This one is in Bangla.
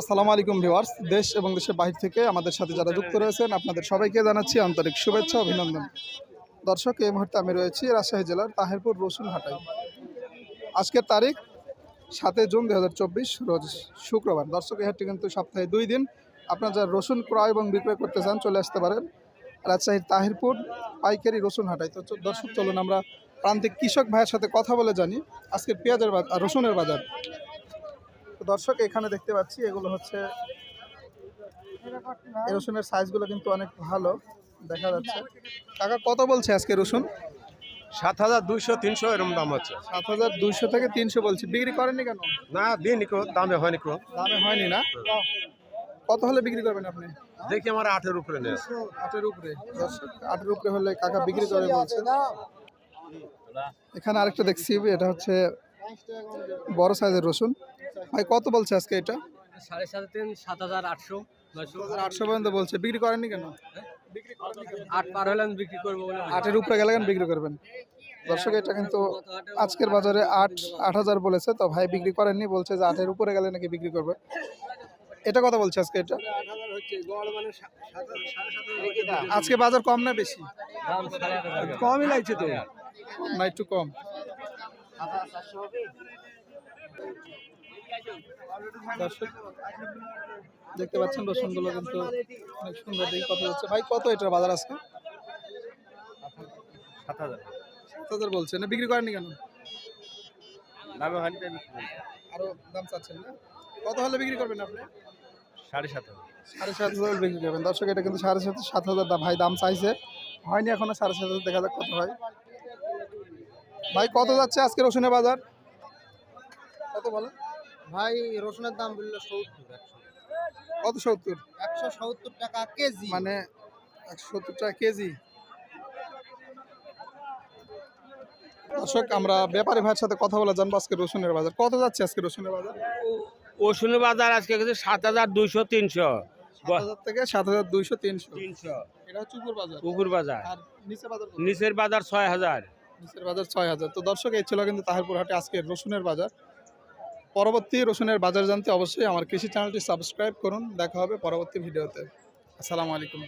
আসসালামু আলাইকুম ভিউয়ার্স, দেশ এবং দেশের বাহির থেকে আমাদের সাথে যারা যুক্ত রয়েছেন, আপনাদের সবাইকে জানাচ্ছি আন্তরিক শুভেচ্ছা, অভিনন্দন। দর্শক, এই মুহূর্তে আমি রয়েছি রাজশাহী জেলার তাহেরপুর রসুন হাটাই আজকের তারিখ সাতই জুন দু হাজার চব্বিশ, রোজ শুক্রবার। দর্শক, এই হাটটি কিন্তু সপ্তাহে দুই দিন আপনারা যারা রসুন ক্রয় এবং বিক্রয় করতে চান চলে আসতে পারেন রাজশাহীর তাহিরপুর পাইকারি রসুন হাটাই তো দর্শক, চলুন আমরা প্রান্তিক কৃষক ভাইয়ের সাথে কথা বলে জানি। আজকের পেঁয়াজের বাজার রসুনের বাজার। দর্শক এখানে দেখতে পাচ্ছি এগুলো হচ্ছে রসুনের সাইজগুলো কিন্তু অনেক ভালো দেখা যাচ্ছে। কাকা কত বলছে আজকে রসুন? সাত হাজার দুইশো তিনশো এরকম দাম হচ্ছে। সাত হাজার দুইশো থেকে তিনশো বলছি। বিক্রি করেননি কেন? না দিন নিকো দামে হয়নি নিকো দামে হয়নি না? কত হলে বিক্রি করবেন আপনি? দেখি আমার আটের উপরে নেই। আটের উপরে। আটের উপরে হলে কাকা বিক্রি করে বলছে। এখানে আরেকটা দেখছি এটা হচ্ছে বড় সাইজের রসুন। ভাই কত বলছে আজকে এটা? সাড়ে সাত তিন সাত হাজার আটশো আটশো পর্যন্ত বলছে। বিক্রি করেননি কেন? আট পার হলে আমি বিক্রি করব আটের উপরে গেলে কেন বিক্রি করবেন? দর্শক এটা কিন্তু আজকের বাজারে আট আট হাজার বলেছে। তো ভাই বিক্রি করেননি বলছে যে আটের উপরে গেলে নাকি বিক্রি করবে। এটা কথা বলছে আজকে এটা? আজকে বাজার কম না বেশি? কমই লাগছে তো। না একটু কম। দর্শক দেখতে পাচ্ছেন রসুনগুলো কিন্তু অনেক সুন্দর দেখে কথা হচ্ছে ভাই কত এটার বাজার আজকে? সাত হাজার। সাত হাজার বলছে। না বিক্রি করেননি কেন? দামে হয়নি আরও দাম চাচ্ছেন না? কত হলে বিক্রি করবেন আপনি? সাড়ে সাত হাজার। সাড়ে সাত হাজার বিক্রি করবেন। দর্শক এটা কিন্তু সাড়ে সাত সাত হাজার দাম। ভাই দাম চাইছে। হয়নি এখনও সাড়ে সাত হাজার। দেখা যাক কত হয়। ভাই কত যাচ্ছে আজকে রসুনের বাজার? কত বলো? ভাই রসুনের দাম বলল সত্তর কত সত্তর? একশো সত্তর টাকা কেজি। মানে একশো সত্তর টাকা কেজি। দর্শক আমরা ব্যাপারী ভাইয়ের সাথে কথা বলে জানব আজকে রসুনের বাজার। কত যাচ্ছে আজকে রসুনের বাজার? ওষুধ বাজার আজকে গেছে সাত হাজার দুইশো তিনশো। থেকে সাত হাজার দুইশো তিনশো। তিনশো। এটা হচ্ছে উপর বাজার। আর নিচে বাজার নিচের বাজার ছয় হাজার। নিচের বাজার ছয় হাজার। তো দর্শক এই ছিল কিন্তু তাহিরপুর হাটে আজকে রসুনের বাজার। পরবর্তী রসুনের বাজার জানতে অবশ্যই আমার কৃষি চ্যানেলটি সাবস্ক্রাইব করুন। দেখা হবে পরবর্তী ভিডিওতে। আসসালামু আলাইকুম।